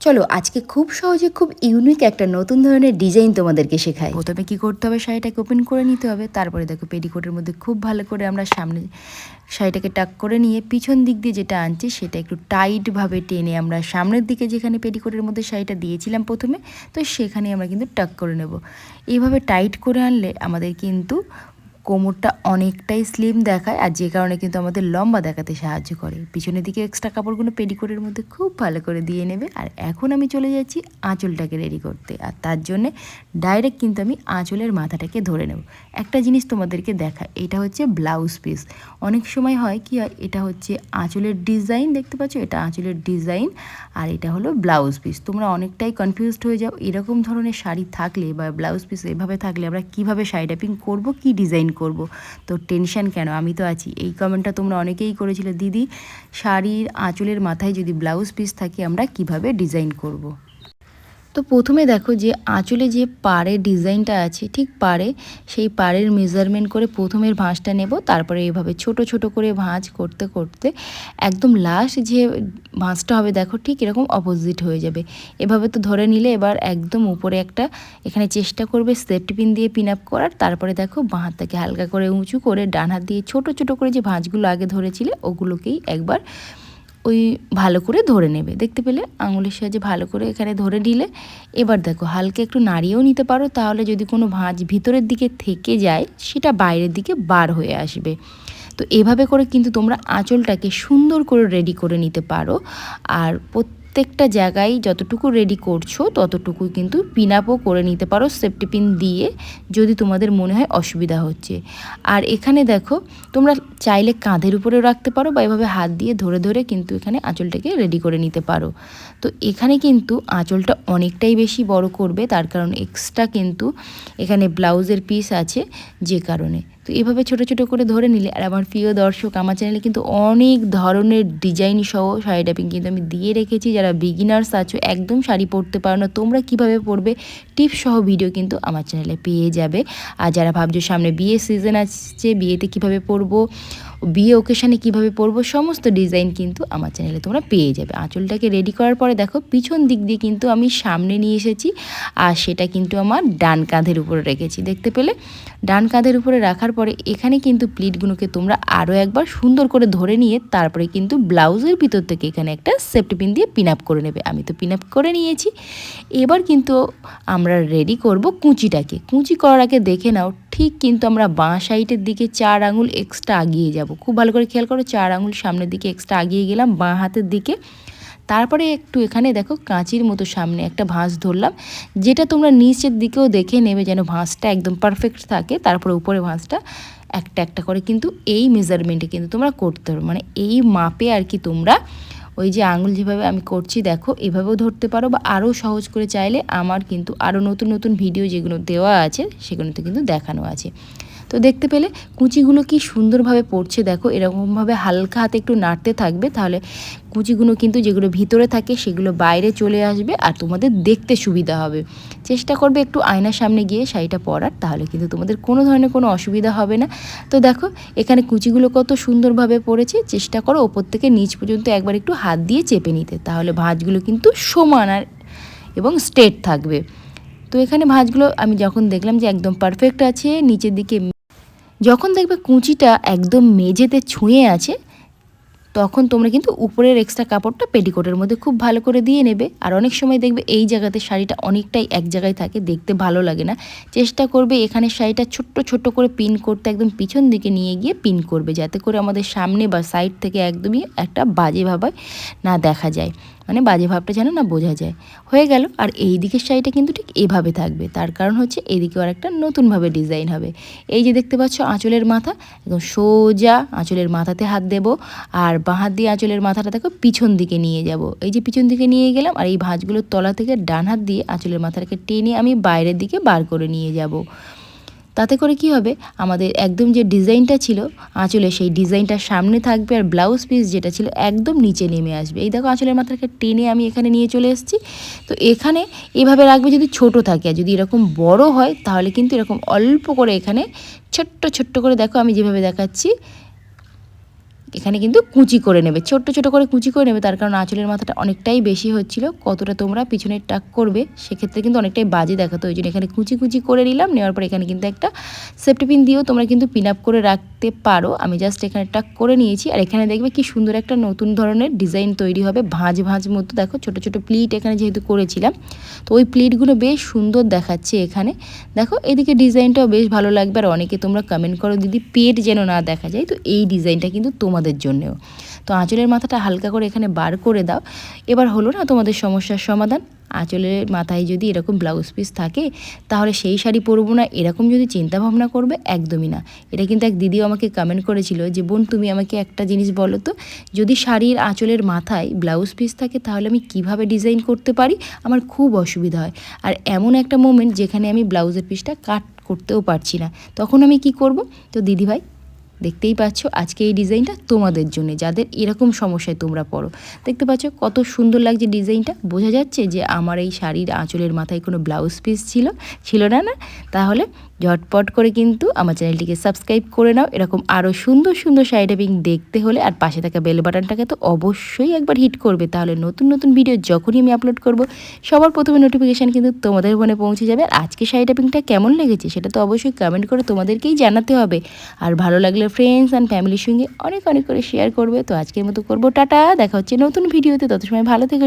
চলো, আজকে খুব সহজে খুব ইউনিক একটা নতুন ধরনের ডিজাইন তোমাদেরকে শেখাই। প্রথমে কি করতে হবে? শাড়িটাকে ওপেন করে নিতে হবে। তারপরে দেখো পেটিকোটের মধ্যে খুব ভালো করে আমরা সামনে শাড়িটাকে টাক করে নিয়ে পিছন দিক দিয়ে যেটা আনছি, সেটা একটু টাইটভাবে টেনে আমরা সামনের দিকে যেখানে পেটিকোটের মধ্যে শাড়িটা দিয়েছিলাম প্রথমে, তো সেখানে আমরা কিন্তু টাক করে নেব। এইভাবে টাইট করে আনলে আমাদের কিন্তু কোমরটা অনেকটাই স্লিম দেখায় আর যে কারণে কিন্তু আমাদের লম্বা দেখাতে সাহায্য করে। পিছনের দিকে এক্সট্রা কাপড়গুলো পেডিকোটের মধ্যে খুব ভালো করে দিয়ে নেবে। আর এখন আমি চলে যাচ্ছি আঁচলটাকে রেডি করতে। আর তার জন্যে ডাইরেক্ট কিন্তু আমি আঁচলের মাথাটাকে ধরে নেব। একটা জিনিস তোমাদেরকে দেখা এটা হচ্ছে ব্লাউজ পিস অনেক সময় হয় কি হয়, এটা হচ্ছে আঁচলের ডিজাইন দেখতে পাচ্ছ? এটা আঁচলের ডিজাইন আর এটা হলো ব্লাউজ পিস তোমরা অনেকটাই কনফিউজড হয়ে যাও, এরকম ধরনের শাড়ি থাকলে বা ব্লাউজ পিস এভাবে থাকলে আমরা কীভাবে শাড়ি ট্যাপিং করব, কী ডিজাইন করব। তো টেনশন কেন? আমি তো আছি। এই কমেন্টটা তোমরা অনেকেই করেছিলে। দিদি, শাড়ির আঁচলের মাথায় যদি ব্লাউজ পিস থাকে, আমরা কীভাবে ডিজাইন করব। তো প্রথমে দেখো যে আঁচলে যে পাড়ের ডিজাইনটা আছে, ঠিক পাড়ে, সেই পাড়ের মেজারমেন্ট করে প্রথমের ভাঁজটা নেব। তারপরে এভাবে ছোট ছোট করে ভাঁজ করতে করতে একদম লাস্ট যে ভাঁজটা হবে, দেখো ঠিক এরকম অপোজিট হয়ে যাবে। এভাবে তো ধরে নিলে এবার একদম উপরে একটা, এখানে চেষ্টা করবে সেফটি পিন দিয়ে পিন আপ করার, তারপরে দেখো বাঁ হাতটাকে হালকা করে উঁচু করে ডান হাত দিয়ে ছোট ছোট করে যে ভাঁজগুলো আগে ধরেছিলে, ওগুলোকেই একবার ওই ভালো করে ধরে নেবে। দেখতে পেলে? আঙুলের সাহায্যে ভালো করে এখানে ধরে নিলে। এবার দেখো, হালকা একটু নাড়িয়েও নিতে পারো, তাহলে যদি কোনো ভাঁজ ভিতরের দিকে থেকে যায়, সেটা বাইরের দিকে বার হয়ে আসবে। তো এভাবে করে কিন্তু তোমরা আঁচলটাকে সুন্দর করে রেডি করে নিতে পারো। আর প্রত্যেকটা জায়গায় যতটুকু রেডি করছ ততটুকু কিন্তু পিন আপও করে নিতে পারো সেফটি পিন দিয়ে যদি তোমাদের মনে হয় অসুবিধা হচ্ছে। আর এখানে দেখো, তোমরা চাইলে কাঁধের উপরেও রাখতে পারো বা এভাবে হাত দিয়ে ধরে ধরে কিন্তু এখানে আঁচলটাকে রেডি করে নিতে পারো। তো এখানে কিন্তু আঁচলটা অনেকটাই বেশি বড় করবে, তার কারণ এক্সট্রা কিন্তু এখানে ব্লাউজের পিস আছে, যে কারণে। তো এভাবে ছোট ছোট করে ধরে নিলে, আর আমার প্রিয় দর্শক আমার চ্যানেলে কিন্তু অনেক ধরনের ডিজাইন সহ শাড়ি ট্যাপিং কিন্তু আমি দিয়ে রেখেছি। যারা বিগিনার্স আছো, একদম শাড়ি পরতে পারো না, তোমরা কীভাবে পরবে টিপস সহ ভিডিও কিন্তু আমার চ্যানেলে পেয়ে যাবে। আর যারা ভাবছ সামনে বিয়ে সিজন আসছে, বিয়েতে কীভাবে পরবো বিয়ে ওকেশানে কীভাবে পরবো, সমস্ত ডিজাইন কিন্তু আমার চ্যানেলে তোমরা পেয়ে যাবে। আঁচলটাকে রেডি করার পরে দেখো, পিছন দিক দিয়ে কিন্তু আমি সামনে নিয়ে এসেছি আর সেটা কিন্তু আমার ডান কাঁধের উপরে রেখেছি। দেখতে পেলে? ডান কাঁধের উপরে রাখার পরে এখানে কিন্তু প্লিটগুলোকে তোমরা আরও একবার সুন্দর করে ধরে নিয়ে তারপরে কিন্তু ব্লাউজের ভিতর থেকে এখানে একটা সেফটি পিন দিয়ে পিন আপ করে নেবে। আমি তো পিন আপ করে নিয়েছি। এবার কিন্তু আমরা রেডি করব কুঁচিটাকে। কুঁচি করার আগে দেখে নাও ঠিক, কিন্তু আমরা বাঁ সাইডের দিকে চার আঙুল এক্সট্রা আগিয়ে যাব। খুব ভালো করে খেয়াল করো, চার আঙুল সামনের দিকে এক্সট্রা আগিয়ে গেলাম, বাঁ হাতের দিকে। তারপরে একটু এখানে দেখো, কাঁচির মতো সামনে একটা ভাঁজ ধরলাম, যেটা তোমরা নিচের দিকেও দেখে নেবে যেন ভাঁজটা একদম পারফেক্ট থাকে। তারপরে উপরে ভাঁজটা একটা একটা করে, কিন্তু এই মেজারমেন্টে কিন্তু তোমরা করতে পারো। মানে এই মাপে আর কি তোমরা ওই যে আঙুল যেভাবে আমি করছি, দেখো, এভাবেও ধরতে পারো বা আরও সহজ করে চাইলে আমার কিন্তু আরও নতুন নতুন ভিডিও যেগুলো দেওয়া আছে, সেগুলোতে কিন্তু দেখানো আছে। তো দেখতে পেলে কুচিগুলো কি সুন্দরভাবে পড়ছে, দেখো। এরকমভাবে হালকা হাতে একটু নাড়তে থাকবে, তাহলে কুচিগুলো কিন্তু যেগুলো ভিতরে থাকে সেগুলো বাইরে চলে আসবে আর তোমাদের দেখতে সুবিধা হবে। চেষ্টা করবে একটু আয়নার সামনে গিয়ে শাড়িটা পরার, তাহলে কিন্তু তোমাদের কোনো ধরনের কোনো অসুবিধা হবে না। তো দেখো, এখানে কুচিগুলো কত সুন্দরভাবে পড়েছে, চেষ্টা করো ওপর থেকে নিচ পর্যন্ত একবার একটু হাত দিয়ে চেপে নিতে, তাহলে ভাঁজগুলো কিন্তু সমান আর এবং স্ট্রেট থাকবে। তো এখানে ভাঁজগুলো আমি যখন দেখলাম যে একদম পারফেক্ট আছে, নিচের দিকে যখন দেখবে কুঁচিটা একদম মেঝেতে ছুঁয়ে আছে, তখন তোমরা কিন্তু উপরের এক্সট্রা কাপড়টা পেটিকোটের মধ্যে খুব ভালো করে দিয়ে নেবে। আর অনেক সময় দেখবে এই জায়গাতে শাড়িটা অনেকটাই এক জায়গায় থাকে, দেখতে ভালো লাগে না। চেষ্টা করবে এখানে শাড়িটা ছোট্ট ছোট্ট করে পিন করতে, একদম পিছন দিকে নিয়ে গিয়ে পিন করবে, যাতে করে আমাদের সামনে বা সাইড থেকে একদমই একটা বাজে ভাবায় না দেখা যায়। মানে বাজে ভাবটা যেন না বোঝা যায়। হয়ে গেল, আর এই দিকের শাড়িটা কিন্তু ঠিক এভাবে থাকবে। তার কারণ হচ্ছে এদিকেও আর একটা নতুনভাবে ডিজাইন হবে। এই যে দেখতে পাচ্ছ আঁচলের মাথা, একদম সোজা আঁচলের মাথাতে হাত দেব, আর বাঁ হাত দিয়ে আঁচলের মাথাটা দেখো পিছন দিকে নিয়ে যাব। এই যে পিছন দিকে নিয়ে গেলাম, আর এই ভাঁজগুলোর তলা থেকে ডান হাত দিয়ে আঁচলের মাথাটাকে টেনে আমি বাইরের দিকে বার করে নিয়ে যাব। তাতে করে কি হবে? আমাদের একদম যে ডিজাইনটা ছিল, আঁচলে সেই ডিজাইনটা সামনে থাকবে আর ব্লাউজ পিস যেটা ছিল একদম নিচে নেমে আসবে। এই দেখো আঁচলের মাথাকে টেনে আমি এখানে নিয়ে চলে এসেছি। তো এখানে এভাবে রাখবে যদি ছোট থাকে, আর যদি এরকম বড় হয় তাহলে কিন্তু এরকম অল্প করে এখানে ছোট্ট ছোট্ট করে দেখো আমি যেভাবে দেখাচ্ছি। এখানে কিন্তু কুচি করে নেবে, ছোট্ট ছোট করে কুচি করে নেবে, তার কারণ আঁচলের মাথাটা অনেকটাই বেশি হচ্ছিল, কতটা তোমরা পিছনে টাক করবে, সেক্ষেত্রে কিন্তু অনেকটাই বাজে দেখাতো, ওই জন্য এখানে কুচি কুচি করে নিলাম, নেওয়ার পর এখানে কিন্তু একটা সেফটি পিন দিয়েও তোমরা কিন্তু পিন আপ করে রাখতে পারো, আমি জাস্ট এখানে টাক করে নিয়েছি, আর এখানে দেখবে কি সুন্দর একটা নতুন ধরনের ডিজাইন তৈরি হবে, ভাঁজ ভাঁজ মতো, দেখো ছোট ছোট প্লিট এখানে যেহেতু করেছিলাম, তো ওই প্লিটগুলো বেশ সুন্দর দেখাচ্ছে এখানে, দেখো এদিকে ডিজাইনটাও বেশ ভালো লাগবে, আর অনেকে তোমরা কমেন্ট করো, দিদি পেট যেন না দেখা যায় তো এই ডিজাইনটা কিন্তু তোমাদের জন্যেও। তো আঁচলের মাথাটা হালকা করে এখানে বার করে দাও। এবার হলো না তোমাদের সমস্যার সমাধান। আঁচলের মাথায় যদি এরকম ব্লাউজ পিস থাকে, তাহলে সেই শাড়ি পরবো না। এরকম যদি চিন্তা ভাবনা করবে, একদমই না। এটা কিন্তু এক দিদিও আমাকে কমেন্ট করেছিল যে, বোন, তুমি আমাকে একটা জিনিস বলো তো? যদি শাড়ির আঁচলের মাথায় ব্লাউজ পিস থাকে, তাহলে আমি কীভাবে ডিজাইন করতে পারি? আমার খুব অসুবিধা হয়। আর এমন একটা মোমেন্ট যেখানে আমি ব্লাউজের পিসটা কাট করতেও পারছি না। তখন আমি কি করব? তো দিদিভাই দেখতেই পাচ্ছ, আজকে এই ডিজাইনটা তোমাদের জন্য, যাদের এরকম সমস্যায় তোমরা পড়ো। দেখতে পাচ্ছ কত সুন্দর লাগছে ডিজাইনটা। বোঝা যাচ্ছে যে আমার এই শাড়ির আঁচলের মাথায় কোনো ব্লাউজ পিস ছিল ছিল না না? তাহলে ঝটপট করে কিন্তু আমার চ্যানেলটিকে সাবস্ক্রাইব করে নাও। এরকম আরও সুন্দর সুন্দর শাড়ি টাইপিং দেখতে হলে আর পাশে থাকা বেল বাটনটাকে তো অবশ্যই একবার হিট করবে। তাহলে নতুন নতুন ভিডিও যখনই আমি আপলোড করব, সবার প্রথমে নোটিফিকেশান কিন্তু তোমাদের ফোনে পৌঁছে যাবে। আর আজকে শাড়ি টাইপিংটা কেমন লেগেছে সেটা তো অবশ্যই কমেন্ট করে তোমাদেরকেই জানাতে হবে। আর ভালো লাগলে ফ্রেন্ডস অ্যান্ড ফ্যামিলির সঙ্গে অনেক অনেক করে শেয়ার করবে। তো আজকের মতো করব, টাটা। দেখা হচ্ছে নতুন ভিডিওতে। তত সময় ভালো থেকো